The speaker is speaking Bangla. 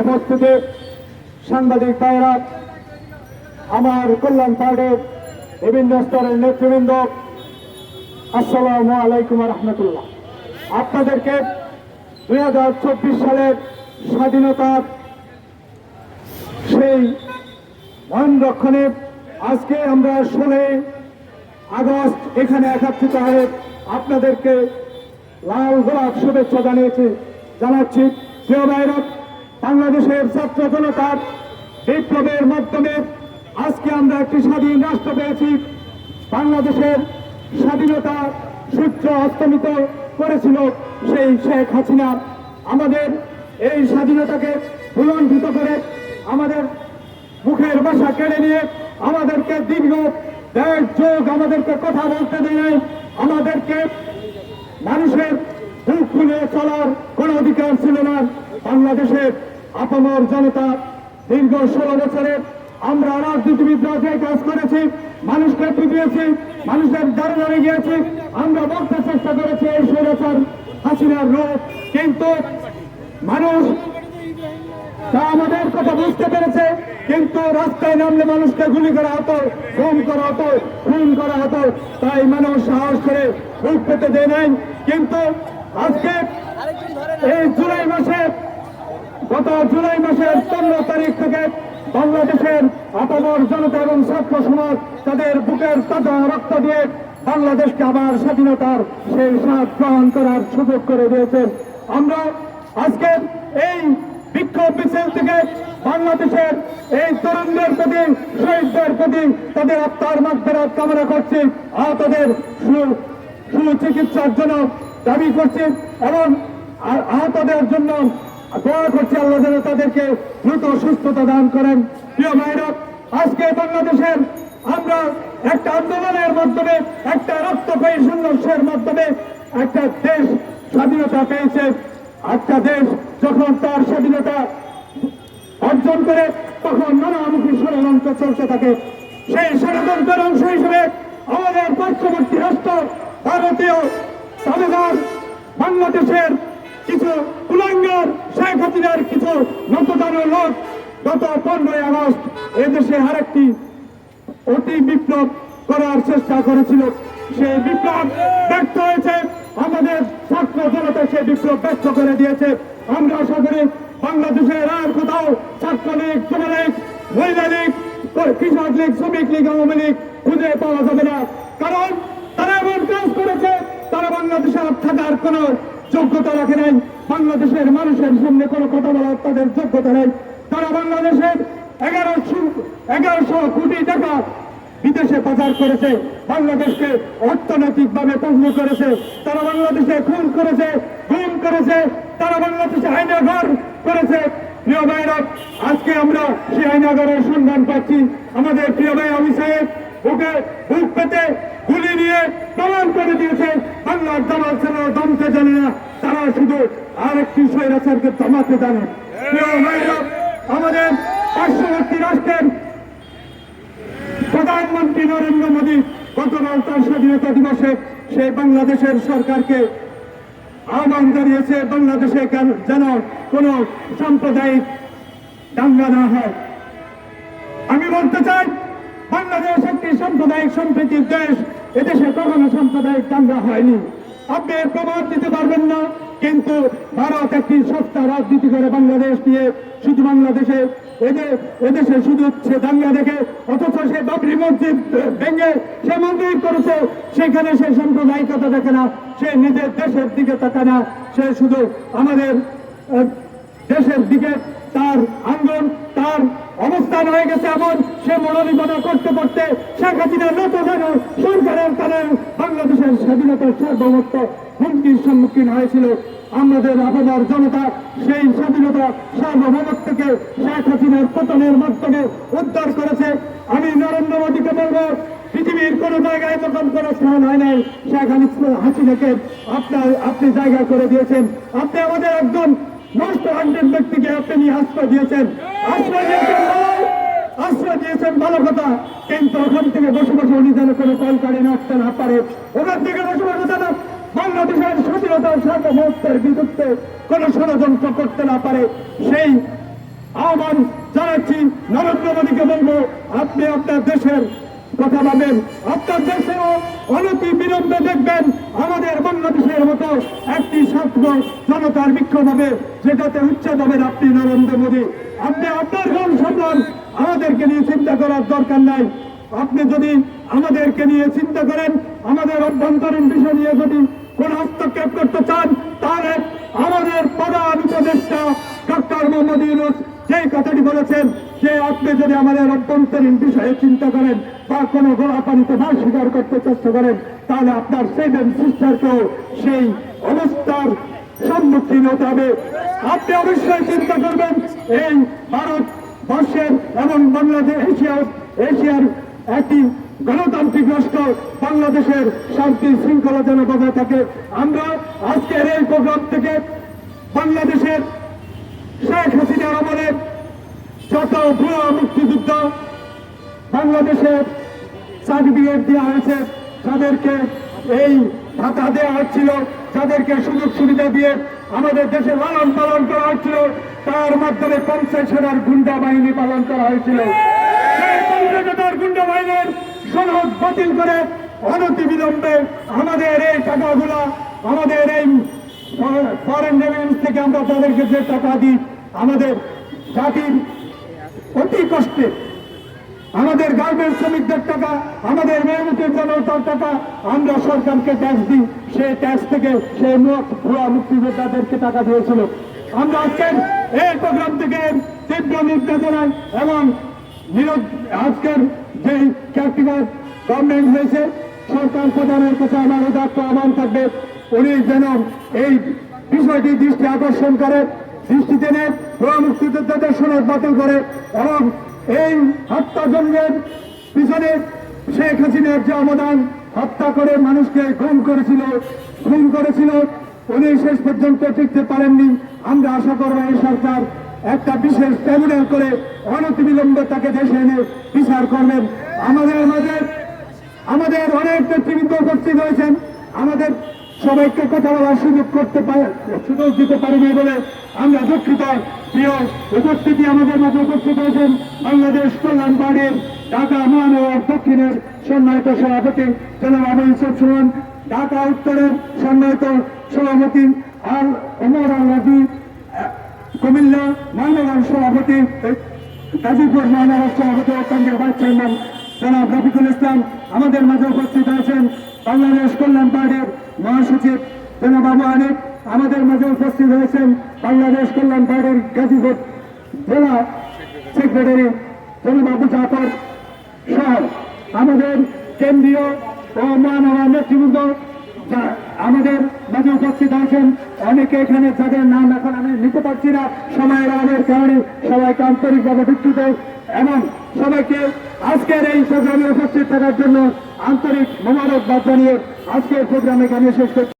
উপস্থিতি, সাংবাদিক ভাইরা, আমার কল্যাণ বিভিন্ন স্তরের নেতৃবৃন্দ, আসসালামু আলাইকুম রহমতুল্লাহ। আপনাদেরকে দুই হাজার চব্বিশ সালের স্বাধীনতার সেই মন রক্ষণে আজকে আমরা ষোলোই আগস্ট এখানে একত্রিত হয়ে আপনাদেরকে লাল গোলাপ শুভেচ্ছা জানিয়েছে, জানাচ্ছি, প্রিয় ভাইরা, বাংলাদেশের ছাত্র জনতার বিপ্লবের মাধ্যমে আজকে আমরা একটি স্বাধীন রাষ্ট্র পেয়েছি। বাংলাদেশের স্বাধীনতা সূত্র অস্তমিত করেছিল সেই শেখ হাসিনা। আমাদের এই স্বাধীনতাকে ভুলণ্ঠিত করে আমাদের মুখের বাসা কেড়ে নিয়ে আমাদেরকে দীর্ঘ দেড় যুগ আমাদেরকে কথা বলতে দিয়ে আমাদেরকে মানুষের বুক খুলে চলার কোন অধিকার ছিল না। বাংলাদেশের আপামর জনতা দীর্ঘ ষোলো বছরে আমরা রাজনীতিবিদরা যে কাজ করেছি, মানুষকে পিটিয়েছি মানুষের দ্বারে দাঁড়ে গিয়েছি, আমরা বলতে চেষ্টা করেছি এই স্বৈরাচার হাসিনার রোগ কিন্তু মানুষ তা আমাদের কথা বুঝতে পেরেছে, কিন্তু রাস্তায় নামলে মানুষকে গুলি করা হতো ফোন করা হতো, খুন করা হতো। তাই মানুষ সাহস করে বুক পেতে দেয় নাই। কিন্তু আজকে এই জুলাই মাসে, গত জুলাই মাসের পনেরো তারিখ থেকে বাংলাদেশের আপামর জনতা এবং ছাত্র সমাজ তাদের বুকের তাজা রক্ত দিয়ে বাংলাদেশকে আবার স্বাধীনতার সেই স্বাদ গ্রহণ করার সুযোগ করে দিয়েছেন। আমরা আজকে এই বিক্ষোভ মিছিল থেকে বাংলাদেশের এই তরুণদের প্রতি, শহীদদের প্রতি তাদের আত্মার মাত্রার কামনা করছি। আহতদের সু- সুচিকিৎসার জন্য দাবি করছি এবং আহতদের জন্য দোয়া করছি আল্লাহ যেন তাদেরকে দ্রুত সুস্থতা দান করেন। প্রিয় ভাইরা, আজকে বাংলাদেশের আমরা একটা আন্দোলনের মাধ্যমে, একটা রক্তপায়ী সংঘর্ষের মাধ্যমে একটা দেশ স্বাধীনতা পেয়েছে। একটা দেশ যখন তার স্বাধীনতা অর্জন করে, তখন নানামুখী ষড়যন্ত্র চলতে থাকে। সেই ষড়যন্ত্রের অংশ হিসেবে আমাদের পার্শ্ববর্তী রাষ্ট্র ভারতীয় তালেবান বাংলাদেশের কিছু কুলাঙ্গার শেখ হাসিনার কিছু নতদানো লোক গত পনেরোই আগস্ট এদেশে আরেকটি অতি বিপ্লব করার চেষ্টা করেছিল। সেই বিপ্লব ব্যর্থ হয়েছে। আমাদের ছাত্র জনতা সেই বিপ্লব ব্যর্থ করে দিয়েছে। আমরা আশা করি বাংলাদেশের আর কোথাও ছাত্রলীগ, যুবলীগ মহিলা লীগ কৃষক লীগ শ্রমিক লীগ আওয়ামী লীগ খুঁজে পাওয়া যাবে না। কারণ তারা এমন কাজ করেছে তারা বাংলাদেশে আর থাকার কোনো যোগ্যতা রাখে নাই। বাংলাদেশের মানুষের সামনে কোনো কথা বলার তাদের যোগ্যতা নেই। তারা বাংলাদেশের এগারোশো এগারোশো কোটি টাকা বিদেশে পাচার করেছে, বাংলাদেশকে অর্থনৈতিকভাবে পঙ্গু করেছে। তারা বাংলাদেশে খুন করেছে, গুম করেছে। তারা বাংলাদেশে আইনাঘর করেছে। প্রিয় ভাইরা, আজকে আমরা সেই আইনাঘরের সন্ধান পাচ্ছি। আমাদের প্রিয় ভাই অমি সাহেব বুকে বুক পেতে গুলি নিয়ে প্রমাণ দামাল ছিল দমতে জানে না তারা শুধু আরেকটি স্বৈরাচারকে দমাতে জানে। আমাদের পার্শ্ববর্তী রাষ্ট্রের প্রধানমন্ত্রী নরেন্দ্র মোদী গতকাল তার স্বাধীনতা দিবসে সে বাংলাদেশের সরকারকে আহ্বান জানিয়েছে, বাংলাদেশে যেন কোন সাম্প্রদায়িক দাঙ্গা না হয়। আমি বলতে চাই, বাংলাদেশ একটি সাম্প্রদায়িক সম্প্রীতির দেশ, এদেশে কখনো সাম্প্রদায়িক দাঙ্গা হয়নি। আপনি এর প্রমাণ দিতে পারবেন না, কিন্তু ভারত একটি সস্তা রাজনীতি করে বাংলাদেশ নিয়ে শুধু বাংলাদেশে, এদের, এদেশে শুধু সে দাঙ্গা দেখে, অথচ সে বাবরি মসজিদ ভেঙে সে মন্দির করেছে, সেখানে সে সাম্প্রদায়িকতা দেখে না, সে নিজের দেশের দিকে তাকায় না, সে শুধু আমাদের দেশের দিকে তার আঙ্গন, তার অবস্থান হয়ে গেছে এমন। সে মনোনিবেদন করতে করতে শেখ হাসিনা নত যেন সরকারের কারণে বাংলাদেশের স্বাধীনতার সার্বভৌমত্ব হুমকির সম্মুখীন হয়েছিল আমাদের আপামার জনতা। সেই স্বাধীনতা সার্বভৌমত্বকে শেখ হাসিনার পতনের মাধ্যমে উদ্ধার করেছে। আমি নরেন্দ্র মোদীকে বলব, পৃথিবীর কোন জায়গায় এরকম কোন স্থান হয় নাই। শেখ হাসিনাকে আপনার আপনি জায়গা করে দিয়েছেন। আপনি আমাদের একজন মোস্ট ওয়ান্টেড ব্যক্তিকে আপনি আশ্রয় দিয়েছেন। আশ্রয় দিয়েছেন আশ্রয় দিয়েছেন ভালো কথা। কিন্তু ওখান থেকে বসে বসে উনি যেন কোনো কল কারে না আসতে না পারে। ওখান থেকে বসে বসে যেন বাংলাদেশের স্বাধীনতার সার্বভৌমত্বের বিরুদ্ধে কোন ষড়যন্ত্র করতে না পারে। সেই আহ্বান জানাচ্ছি নরেন্দ্র মোদীকে বলব, আপনি আপনার দেশের কথা ভাবেন আপনার দেশেও অনতি বিলম্বে দেখবেন আমাদের বাংলাদেশের মতো একটি ছাত্র জনতার বিক্ষোভ হবে, যেটাতে উচ্ছেদ হবেন আপনি নরেন্দ্র মোদী। আপনি আপনার গান সম্মান আমাদেরকে নিয়ে চিন্তা করার দরকার নাই। আপনি যদি আমাদেরকে নিয়ে চিন্তা করেন, আমাদের অভ্যন্তরীণ বিষয় নিয়ে যদি কোন হস্তক্ষেপ করতে চান, তাহলে আমাদের প্রধান উপদেষ্টা ডক্টর মোহাম্মদ ইউনুস যে কথাটি বলেছেন, যে আপনি যদি আমাদের অভ্যন্তরীণ বিষয়ে চিন্তা করেন বা কোনো গোড়া পানিতে না স্বীকার করতে চেষ্টা করেন, তাহলে আপনার সেভেন সিস্টারকেও সেই অবস্থার সম্মুখীন হতে হবে। আপনি অবশ্যই চিন্তা করবেন, এই ভারত বর্ষের এবং বাংলাদেশ এশিয়ার এশিয়ার একটি গণতান্ত্রিক রাষ্ট্র, বাংলাদেশের শান্তি শৃঙ্খলা যেন বজায় থাকে। আমরা আজকের এই প্রোগ্রাম থেকে বাংলাদেশের শেখ হাসিনার আমলে যত ভুয়া মুক্তিযুদ্ধ বাংলাদেশের সার্টিফিকেট দেওয়া হয়েছে যাদেরকে এই ভাতা দেওয়া হচ্ছিল, যাদেরকে সুযোগ সুবিধা দিয়ে আমাদের দেশে লালন পালন করা হচ্ছিল, তার মাধ্যমে হাজার গুন্ডা বাহিনী পালন করা হয়েছিল। সেই গুন্ডা বাহিনীর সনদ বাতিল করে অনতি বিলম্বে আমাদের এই টাকাগুলা, আমাদের এই ফরেন রেভিনিউ থেকে আমরা তাদেরকে যে টাকা দিই, আমাদের জাতির অতি কষ্টে আমাদের গার্মেন্টস শ্রমিকদের টাকা, আমাদের মেহনতের জনতার টাকা আমরা সরকারকে ট্যাক্স দিই। সে ট্যাক্স থেকে সে ভুয়া মুক্তিযোদ্ধাদেরকে টাকা দিয়েছিল। আমরা আজকের এই প্রোগ্রাম থেকে তীব্র জানাই এবং আজকের যে ক্যাপ্টিভার গভর্নমেন্ট হয়েছে, সরকার প্রধানের কাছে আমার উদাত্ত আহ্বান থাকবে। উনি যেন এই বিষয়টি দৃষ্টি আকর্ষণ করে দৃষ্টি টেনে ভুয়া মুক্তিযোদ্ধাদের সনদ বাতিল করে এবং এই হত্যা হত্যাযজ্ঞের পিছনে শেখ হাসিনার যে অবদান, হত্যা করে মানুষকে খুন করেছিল খুন করেছিল, উনি শেষ পর্যন্ত টিকতে পারেননি। আমরা আশা করব এই সরকার একটা বিশেষ ট্রাইব্যুনাল করে অনতিবিলম্বে তাকে দেশে এনে বিচার করবেন। আমাদের মাঝে, আমাদের অনেক নেতৃবৃন্দ উপস্থিত হয়েছেন। আমাদের সবাইকে কথা বলার সুযোগ করতে পারে সুযোগ দিতে পারিনি বলে আমরা দুঃখিত। প্রিয় উপস্থিতি আমাদের মাঝে উপস্থিত হয়েছেন বাংলাদেশ কল্যাণ পার্টির ঢাকা মহানগর দক্ষিণের সম্মানিত সভাপতি জনাব আবু ইউসুফ সুমন, ঢাকা উত্তরের সম্মানিত সভাপতি আল ওমর আল রাজি, কুমিল্লা মহানগর সভাপতি গাজীপুর মহানগর সভাপতি অত্যন্তের ভাইস চেয়ারম্যান জনাব রফিকুল ইসলাম, আমাদের মাঝে উপস্থিত আছেন বাংলাদেশ কল্যাণ পার্টির মহাসচিব জনাব আবু হানিফ আমাদের মাঝে উপস্থিত হয়েছেন বাংলাদেশ কল্যাণ পার্টির গাজীপুর জেলা সেক্রেটারি জনাব আবু জাফর সহ আমাদের কেন্দ্রীয় ও মহানগর নেতৃবৃন্দ আমাদের মাঝে উপস্থিত আছেন। অনেকে এখানে যাদের নাম এখন আমি নিতে পারছি না। সময়ের অভাবের কারণে সবাইকে আন্তরিকভাবে দুঃখিত এবং সবাইকে আজকের এই প্রোগ্রামে উপস্থিত থাকার জন্য আন্তরিক মোবারকবাদ জানিয়ে আজকের প্রোগ্রামে এখানে শেষ করছি।